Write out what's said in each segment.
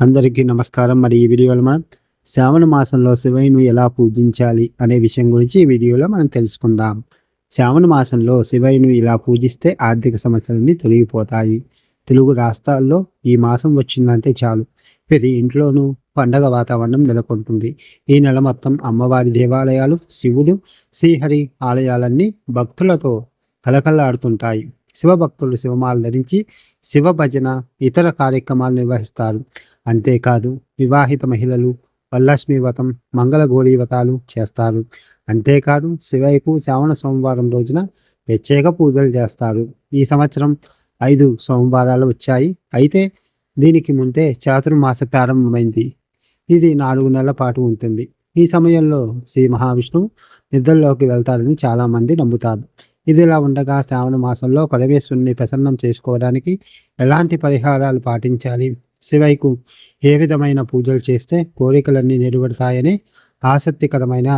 అందరికీ నమస్కారం. మరి ఈ వీడియోలో మనం శ్రావణ మాసంలో శివయ్యను ఎలా పూజించాలి అనే విషయం గురించి ఈ వీడియోలో మనం తెలుసుకుందాం. శ్రావణ మాసంలో శివయ్యను ఇలా పూజిస్తే ఆర్థిక సమస్యలన్నీ తొలగిపోతాయి. తెలుగు రాష్ట్రాల్లో ఈ మాసం వచ్చిందంటే చాలు. ప్రతి ఇంట్లోనూ పండగ వాతావరణం నెలకొంటుంది. ఈ నెల మొత్తం అమ్మవారి దేవాలయాలు శివుడు శ్రీహరి ఆలయాలన్నీ భక్తులతో కలకల్లాడుతుంటాయి శివభక్తులు శివమాలు ధరించి శివ భజన ఇతర కార్యక్రమాలు నిర్వహిస్తారు. అంతేకాదు వివాహిత మహిళలు వరలక్ష్మి వ్రతం మంగళ వ్రతాలు చేస్తారు. అంతేకాదు శివయ్యకు శ్రావణ సోమవారం రోజున ప్రత్యేక పూజలు చేస్తారు. ఈ సంవత్సరం ఐదు సోమవారాలు వచ్చాయి. అయితే దీనికి ముందే చాతుర్మాస ప్రారంభమైంది. ఇది నాలుగు నెలల పాటు ఉంటుంది. ఈ సమయంలో శ్రీ మహావిష్ణువు నిద్రలోకి వెళ్తారని చాలామంది నమ్ముతారు. ఇదిలా ఉండగా శ్రావణ మాసంలో పరమేశ్వరుని ప్రసన్నం చేసుకోవడానికి ఎలాంటి పరిహారాలు పాటించాలి? శివయ్యకు ఏ విధమైన పూజలు చేస్తే కోరికలన్నీ నెరవేరుతాయని ఆసక్తికరమైన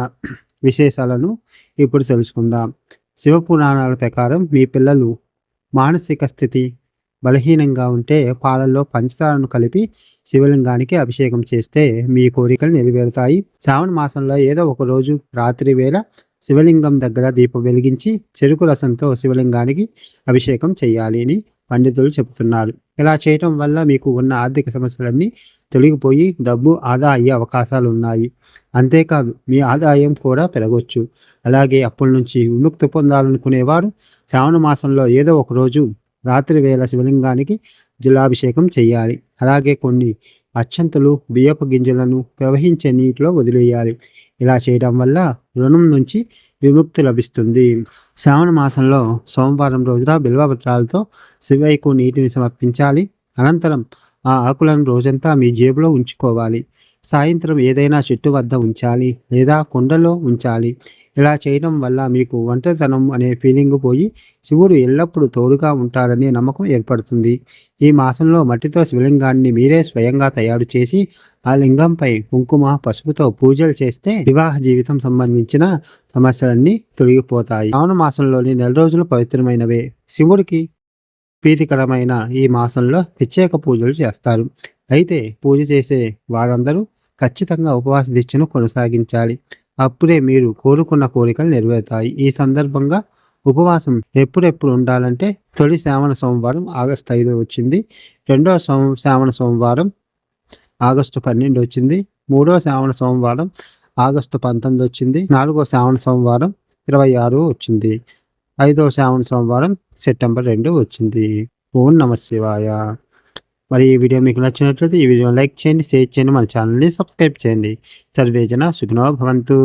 విశేషాలను ఇప్పుడు తెలుసుకుందాం. శివ పురాణాల ప్రకారం మీ పిల్లలు మానసిక స్థితి బలహీనంగా ఉంటే పాలల్లో పంచదారను కలిపి శివలింగానికి అభిషేకం చేస్తే మీ కోరికలు నెరవేరుతాయి. శ్రావణ మాసంలో ఏదో ఒక రోజు రాత్రి వేళ శివలింగం దగ్గర దీపం వెలిగించి చెరుకు రసంతో శివలింగానికి అభిషేకం చేయాలి అని పండితులు చెబుతున్నారు. ఇలా చేయటం వల్ల మీకు ఉన్న ఆర్థిక సమస్యలన్నీ తొలగిపోయి డబ్బు ఆదా అయ్యే అవకాశాలు ఉన్నాయి. అంతేకాదు మీ ఆదాయం కూడా పెరగవచ్చు అలాగే అప్పుల నుంచి విముక్తి పొందాలనుకునేవారు శ్రావణ మాసంలో ఏదో ఒక రోజు రాత్రి వేళ శివలింగానికి జలాభిషేకం చేయాలి. అలాగే కొన్ని అచ్చంతలు బియ్యపు గింజలను ప్రవహించే నీటిలో వదిలేయాలి. ఇలా చేయడం వల్ల రుణం నుంచి విముక్తి లభిస్తుంది. శ్రావణ మాసంలో సోమవారం రోజున బిల్వపత్రాలతో శివయ్యకు నీటిని సమర్పించాలి. అనంతరం ఆ ఆకులను రోజంతా మీ జేబులో ఉంచుకోవాలి. సాయంత్రం ఏదైనా చెట్టు వద్ద ఉంచాలి లేదా కుండలో ఉంచాలి. ఇలా చేయడం వల్ల మీకు ఒంటరితనం అనే ఫీలింగ్ పోయి శివుడు ఎల్లప్పుడూ తోడుగా ఉంటారనే నమ్మకం ఏర్పడుతుంది. ఈ మాసంలో మట్టితో శివలింగాన్ని మీరే స్వయంగా తయారు చేసి ఆ లింగంపై కుంకుమ పసుపుతో పూజలు చేస్తే వివాహ జీవితం సంబంధించిన సమస్యలన్నీ తొలగిపోతాయి. శ్రావణ మాసంలోని నెల రోజులు పవిత్రమైనవే. శివుడికి ప్రీతికరమైన ఈ మాసంలో ప్రత్యేక పూజలు చేస్తారు. అయితే పూజ చేసే వారందరూ ఖచ్చితంగా ఉపవాస దీక్షను కొనసాగించాలి. అప్పుడే మీరు కోరుకున్న కోరికలు నెరవేరుతాయి. ఈ సందర్భంగా ఉపవాసం ఎప్పుడెప్పుడు ఉండాలంటే తొలి శ్రావణ సోమవారం ఆగస్టు ఐదు వచ్చింది. రెండవ సోమ శ్రావణ సోమవారం ఆగస్టు పన్నెండు వచ్చింది. మూడవ శ్రావణ సోమవారం ఆగస్టు పంతొమ్మిది వచ్చింది. నాలుగో శ్రావణ సోమవారం ఇరవై ఆరు వచ్చింది. ఐదవ శ్రావణ సోమవారం సెప్టెంబర్ రెండు వచ్చింది. ఓం నమ శివాయ. మరి ఈ వీడియో మీకు నచ్చినట్లయితే ఈ వీడియో లైక్ చేయండి షేర్ చేయండి మన ఛానల్ని సబ్స్క్రైబ్ చేయండి. సర్వేజన సుఖనో భవంతు.